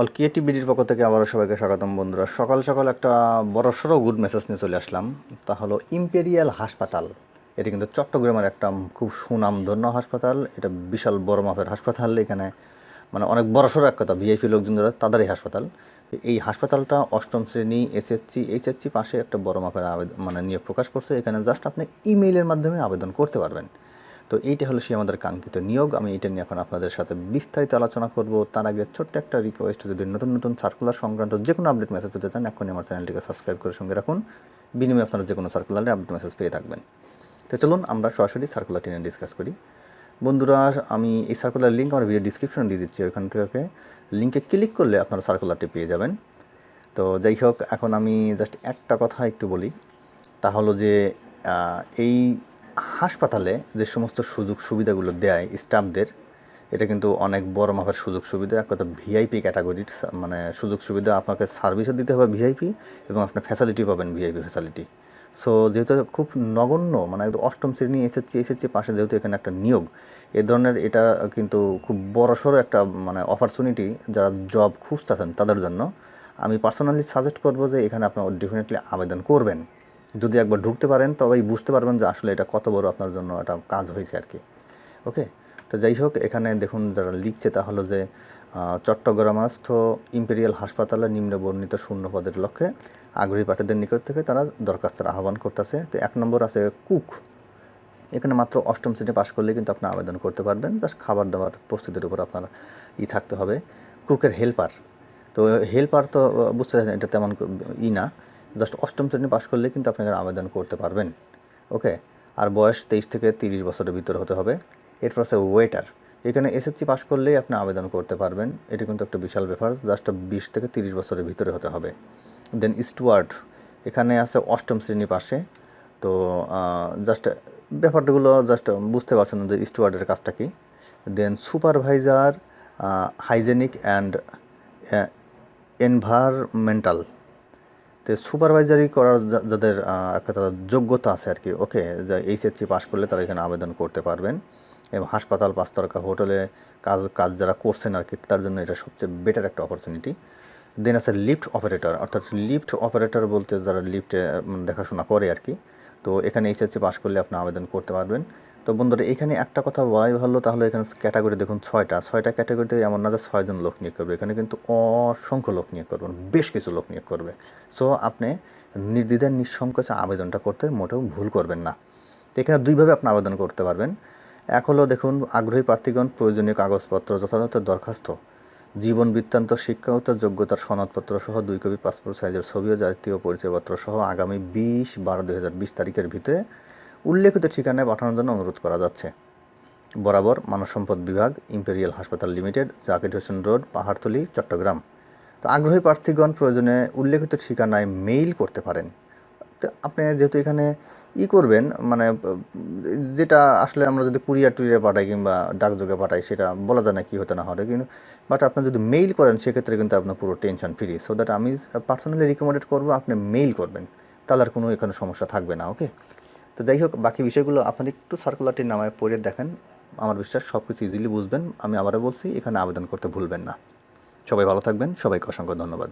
All ক্রিয়েটিভিটির পক্ষ থেকে আবারও সবাইকে স্বাগতম বন্ধুরা। সকাল সকাল একটা বড়সড় গুড মেসেজ নিয়ে চলে আসলাম। তা হলো ইম্পেরিয়াল হাসপাতাল এটা কিন্তু চট্টগ্রামের একটা খুব সুনামধন্য হাসপাতাল। এটা বিশাল বড় মাপের হাসপাতাল। এখানে মানে অনেক বড়সড় এক কথা ভিআইপি লোকজন যারা, তাদেরই হাসপাতাল। এই হাসপাতালটা অষ্টম শ্রেণি এসএসসি এইচএসসি পাশে একটা বড় মাপের আবেদন মানে নিয়োগ প্রকাশ করছে। এখানে জাস্ট আপনি ইমেইলের মাধ্যমে আবেদন করতে পারবেন। তো এইটা হলো সেই আমাদের কাঙ্ক্ষিত নিয়োগ। আমি এটা নিয়ে এখন আপনাদের সাথে বিস্তারিত আলোচনা করব। তার আগে ছোট্ট একটা রিকোয়েস্ট যদি নতুন নতুন সার্কুলার সংক্রান্ত যে কোনো আপডেট মেসেজ পেতে চান এখনই আমার চ্যানেলটিকে সাবস্ক্রাইব করে সঙ্গে রাখুন। বিনিময়ে আপনারা যে কোনো সার্কুলারে আপডেট মেসেজ পেয়ে থাকবেন। তো চলুন আমরা সরাসরি সার্কুলারটি নিয়ে ডিসকাস করি। বন্ধুরা, আমি এই সার্কুলার লিঙ্ক আমার ভিডিও ডিসক্রিপশনে দিয়ে দিচ্ছি। ওইখান থেকে লিঙ্কে ক্লিক করলে আপনারা সার্কুলারটি পেয়ে যাবেন। তো যাই হোক, এখন আমি জাস্ট একটা কথা একটু বলি। তা হলো যে এই হাসপাতালে যে সমস্ত সুযোগ সুবিধাগুলো দেয় স্টাফদের, এটা কিন্তু অনেক বড় মাপের সুযোগ সুবিধা। এক কথা ভিআইপি ক্যাটাগরির মানে সুযোগ সুবিধা, আপনাকে সার্ভিসও দিতে হবে ভিআইপি এবং আপনার ফ্যাসিলিটি পাবেন ভিআইপি ফ্যাসিলিটি। সো যেহেতু খুব নগণ্য মানে অষ্টম শ্রেণি এসএসসি এসএসসি পাশে যেহেতু এখানে একটা নিয়োগ, এ ধরনের এটা কিন্তু খুব বড়সড় একটা মানে অপরচুনিটি যারা জব খুঁজতেছেন তাদের জন্য। আমি পার্সোনালি সাজেস্ট করব যে এখানে আপনার ডেফিনেটলি আবেদন করবেন। যদি একবার ঢুকতে পারেন, তবেই বুঝতে পারবেন যে আসলে এটা কত বড় আপনার জন্য একটা কাজ হয়েছে আর কি। ওকে? তো যাই হোক, এখানে দেখুন যারা লিখছে তা হলো যে চট্টগ্রামস্থ ইম্পেরিয়াল হাসপাতালে নিম্ন বর্ণিত শূন্য পদের লক্ষ্যে আগ্রহী প্রার্থীদের নিকট থেকে তারা দরখাস্তের আহ্বান করতেছে। তো এক নম্বর আছে কুক। এখানে মাত্র অষ্টম শ্রেণি পাশ করলে কিন্তু আপনি আবেদন করতে পারবেন। জাস্ট খাবার দাবার প্রস্তুতির উপর আপনার ই থাকতে হবে। কুকের হেল্পার। তো হেল্পার তো, বুঝতে পারছেন, এটা তেমন ই না। জাস্ট অষ্টম শ্রেণি পাশ করলে কিন্তু আপনি আবেদন করতে পারবেন। ওকে? আর বয়স তেইশ থেকে তিরিশ বছরের ভিতরে হতে হবে। এরপর আছে ওয়েটার এখানে এসএসসি পাশ করলেই আপনি আবেদন করতে পারবেন। এটি কিন্তু একটা বিশাল ব্যাপার। জাস্ট বিশ থেকে তিরিশ বছরের ভিতরে হতে হবে। দেন স্টুয়ার্ড এখানে আছে অষ্টম শ্রেণি পাশে। তো জাস্ট ব্যাপারগুলো জাস্ট বুঝতে পারছেন যে স্টুয়ার্ডের কাজটা কি। Then supervisor hygienic and environmental তো সুপারভাইজারি করার যাদের একটা তাদের যোগ্যতা আছে আর কি, ওকে, যা এইচএসসি পাস করলে তারা এখানে আবেদন করতে পারবেন। এবং হাসপাতাল, পাঁচতারকা, হোটেলে কাজ কাজ যারা করছেন আর কি, তার জন্য এটা সবচেয়ে বেটার একটা অপরচুনিটি দেন আছে লিফট অপারেটর অর্থাৎ লিফট অপারেটর বলতে যারা লিফটে দেখাশোনা করে আর কি, তো এখানে এইচএসসি পাস করলে আপনি আবেদন করতে পারবেন। তো বন্ধুরা, এখানে একটা কথা বলাই ভালো, তাহলে এখানে ক্যাটাগরি দেখুন ছয়টা। ছয়টা ক্যাটাগরিতে এমন না যে ছয়জন লোক নিয়োগ করবে, এখানে কিন্তু অসংখ্য লোক নিয়োগ করবেন বেশ কিছু লোক নিয়োগ করবে। সো আপনি নির্দ্বিধায়, নিঃসংকোচে আবেদনটা করতে মোটেও ভুল করবেন না। তো এখানে দুইভাবে আপনি আবেদন করতে পারবেন। এক হলো দেখুন, আগ্রহী প্রার্থীগণ, প্রয়োজনীয় কাগজপত্র যথাযথ দরখাস্ত, জীবন বৃত্তান্ত, শিক্ষাগত যোগ্যতার সনদপত্র সহ দুই কপি পাসপোর্ট সাইজের ছবি ও জাতীয় পরিচয়পত্র সহ আগামী বিশ বারো দুই তারিখের ভিতরে উল্লেখিত ঠিকানায় পাঠানোর জন্য অনুরোধ করা যাচ্ছে। বরাবর মানব সম্পদ বিভাগ, ইম্পেরিয়াল হাসপাতাল লিমিটেড, জাকির হোসেন রোড, পাহাড়তলি, চট্টগ্রাম। তো আগ্রহী প্রার্থীগণ প্রয়োজনে উল্লেখিত ঠিকানায় মেইল করতে পারেন। তো আপনি যেহেতু এখানে ই করবেন মানে যেটা আসলে আমরা যদি কুরিয়ার টুরিয়ার পাঠাই কিংবা ডাকযোগে পাঠাই, সেটা বলা যায় না কী হতে না হবে কিন্তু বাট আপনি যদি মেইল করেন, সেক্ষেত্রে কিন্তু আপনার পুরো টেনশন ফ্রি সো দ্যাট আমি পার্সোনালি রিকমেন্ডেড করব, আপনি মেইল করবেন। তাহলে আর কোনো এখানে সমস্যা থাকবে না ওকে তো যাই হোক, বাকি বিষয়গুলো আপনি একটু সার্কুলারটির নামায় পড়ে দেখেন। আমার বিশ্বাস সব কিছু ইজিলি বুঝবেন। আমি আবারও বলছি, এখানে আবেদন করতে ভুলবেন না। সবাই ভালো থাকবেন। সবাইকে অসংখ্য ধন্যবাদ।